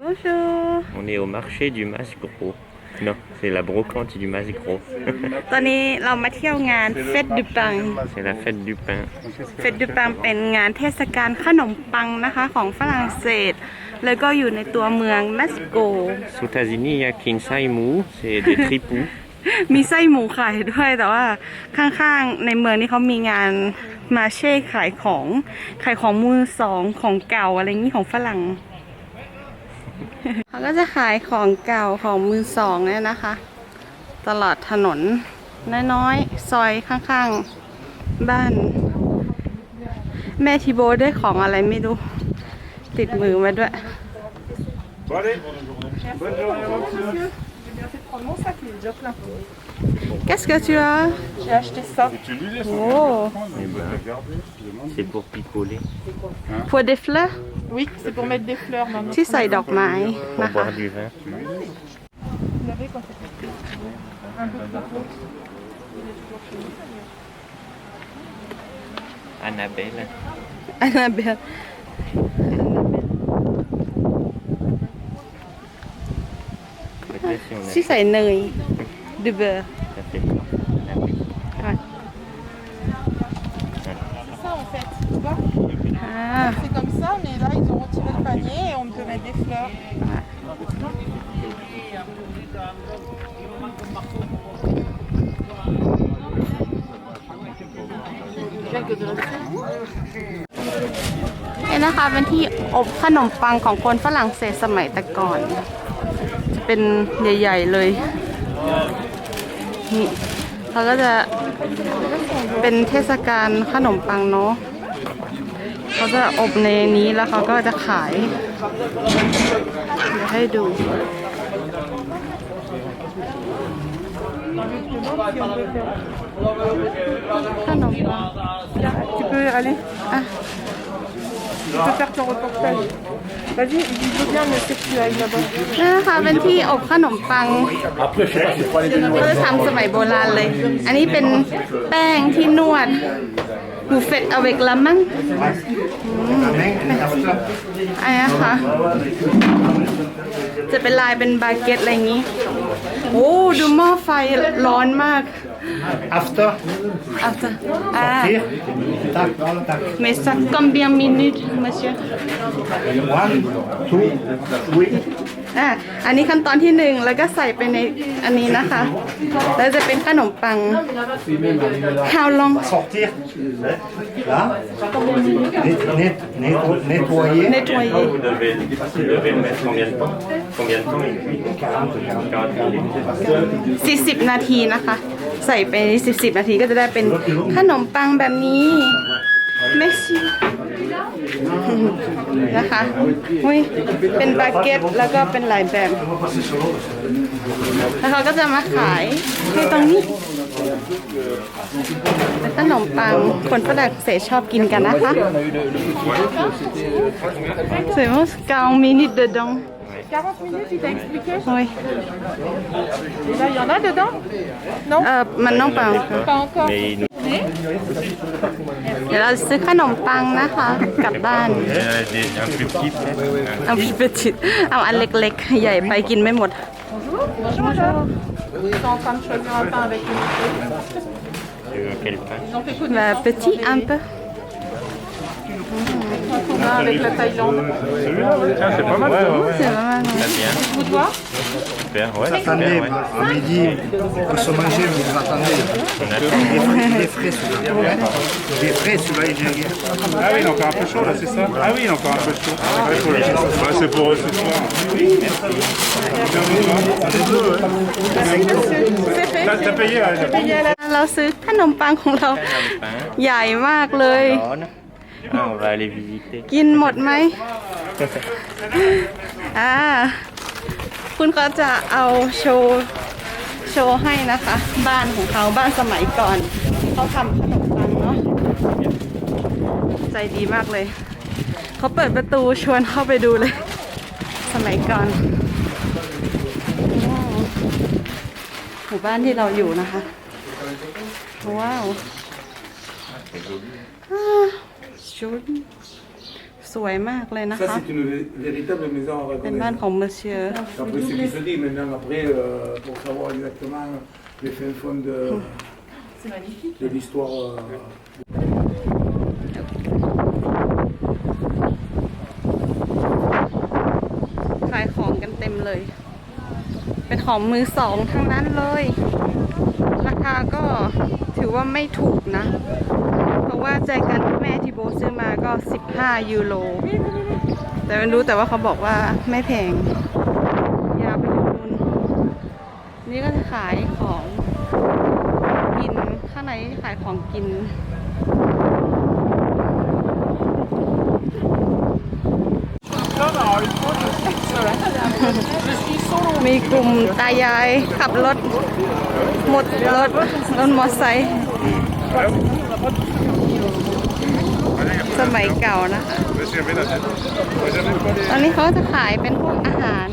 Bonjour On est au marché du Mas Gros. Non, c'est la brocante du Mas Gros. ตอนนี้เรามาเที่ยวงานเฟสดูปัง c'est la fête du pain. เฟสดูปังเป็นงานเทศกาลขนมปังนะคะของฝรั่งเศส แล้วก็อยู่ในตัวเมืองมัสโก Aux États-Unis, il y a Kinsai Mou, c'est des tripous. มีไส้หมูขายด้วยแต่ว่าข้างๆในเมืองนี่เขามีงานมาเช่ขายของ ขายของมือสองของเก่าอะไรอย่างนี้ของฝรั่ง เขาก็จะขายของเก่าของมือสองเนี่ยนะคะ ตลอดถนนน้อยๆ ซอยข้างๆ บ้าน แม่ทีโบได้ของอะไรไม่รู้ ติดมือมาด้วย Qu'est-ce que tu as J'ai acheté ça. Oh, Eh ben, c'est pour picoler, pour des fleurs Oui, c'est pour mettre des fleurs maintenant. ที่ใส่ดอกไม้ pour นะคะ boire du vin. Vous l'avez quand c'est un peu de coco. Annabelle. อันนาเบล Peut-être si on a ที่ใ C'est comme ça, mais là ils ont retiré le panier et on peut mettre des fleurs. นี่นะคะเป็นที่อบขนมปังของคนฝรั่งเศสสมัยแต่ก่อน จะเป็นใหญ่ ๆ เลยนี่เขาก็จะเป็นเทศกาลขนมปังเนาะ เขาจะอบในนี้แล้วเขาก็จะขาย เดี๋ยวให้ดูขนมปัง Tu peux aller. Ah. Tu peux faire ton reportage. Vas-y, il veut bien, mais c'est que tu ailles là-bas. นี่นะคะเป็นที่อบขนมปังเขาจะทำสมัยโบราณเลย อันนี้เป็นแป้งที่นวด หูเฟตเอาเวกละมั้งอืมอันนี้ค่ะ จะเป็นลายเป็นบาเก็ตอะไรอย่างนี้ โอ้ ดูหม้อไฟร้อนมาก After, อาจจะอ่า here, tac, tac. mais ça combien minutes monsieur One, two, three. อะอันนี้ขั้นตอนที่หนึ่งแล้วก็ใส่ไปในอันนี้นะคะ แล้วจะเป็นขนมปัง how long Sortir. Là. Net- net- net- nettoyer. nettoyer Vous devez, vous devez le mettre combien de temps Combien de temps il cuit 40 minutes. 40นาทีนะคะ ใส่ไป 10นาทีก็จะได้เป็นขนมปังแบบนี้ merci นะคะอุ้ยเป็นบาเก็ตแล้วก็เป็นหลายแบบ แล้วเขาก็จะมาขายให้ตรงนี้เป็นขนมปังคนฝรั่งเศสชอบกินกันนะคะ C'est bon, 40 minutes dedans. 40 minutes, il t'a expliqué Oui. Et là, il y en a dedans Non Euh, maintenant pas encore. Pas encore. Mais il nous เดี๋ยวเราซื้อขนมปังนะคะ กลับบ้าน il y en a des, un plus petit peut-être. เอาพี่เจิตเอาอันเล็กๆ ใหญ่ไปกินไม่หมด Bonjour, madame. Ils sont en train de choisir un pain avec une Tu veux quel pain Ils ont fait coup de Bah, petit un peu. pain avec la Thaïlande. Tiens, c'est pas mal. Ouais, ouais, ouais. C'est pas mal. Très bien. Vous de voir Super, ouais, Attendez, super, ouais. à midi, on peut se manger, mais vous attendez. On a Il est frais, il est frais celui-là. Il est frais celui-là, il est rien. Ah oui, il est encore un peu chaud là, c'est ça Ah oui, il est encore un peu chaud. Ouais, faut le- Ouais, c'est pour eux ce soir. C'est fait. T'as t'as payé là, j'ai payé. เราซื้อขนมปังของเรา pain. ใหญ่มากเลย Bonne. Ah, on va aller visiter. กินหมดไหม อ่า คุณก็จะเอาโชว์โชว์ให้นะคะ บ้านของเขาบ้านสมัยก่อนเขาทำขนมปังเนาะ ใจดีมากเลย เขาเปิดประตูชวนเข้าไปดูเลย สมัยก่อนว้าวหมู่บ้านที่เราอยู่นะคะ ว้าวา joli สวยมากเลยนะ Ça, คะ c'est une vé- véritable maison à เป็นบ้าน reconnaître. ของเมอร์เชีย Après, ce qui se dit maintenant, après, euh, pour savoir exactement les fins fonds de, de l'histoire. euh, ขายของกันเต็มเลย เป็นของมือสองทั้งนั้นเลย ราคาก็ถือว่าไม่ถูกนะเพราะ ว่าใจกันแม่ที่โบซื้อมาก็ 15 ยูโร แต่ไม่รู้แต่ว่าเขาบอกว่าไม่แพง ยาวไปถึงนู่นนี่ก็จะขายของกินข้างในขายของกินมีกลุ่มตายาย ขับรถ หมดรถรถมอเตอร์ไซค์ สมัยเก่านะคะ Monsieur, mets la tête. Moi, j'avais pas les- ตอนนี้เขาจะขายเป็นพวกอาหาร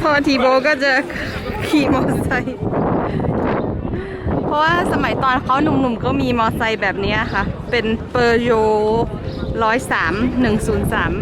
พอทีโบก็จะขี่มอเตอร์ไซค์เพราะว่าสมัยตอนเขาหนุ่มๆก็มีมอเตอร์ไซค์แบบนี้ค่ะ เป็นเปอร์โยร้อยสามหนึ่งศูนย์สาม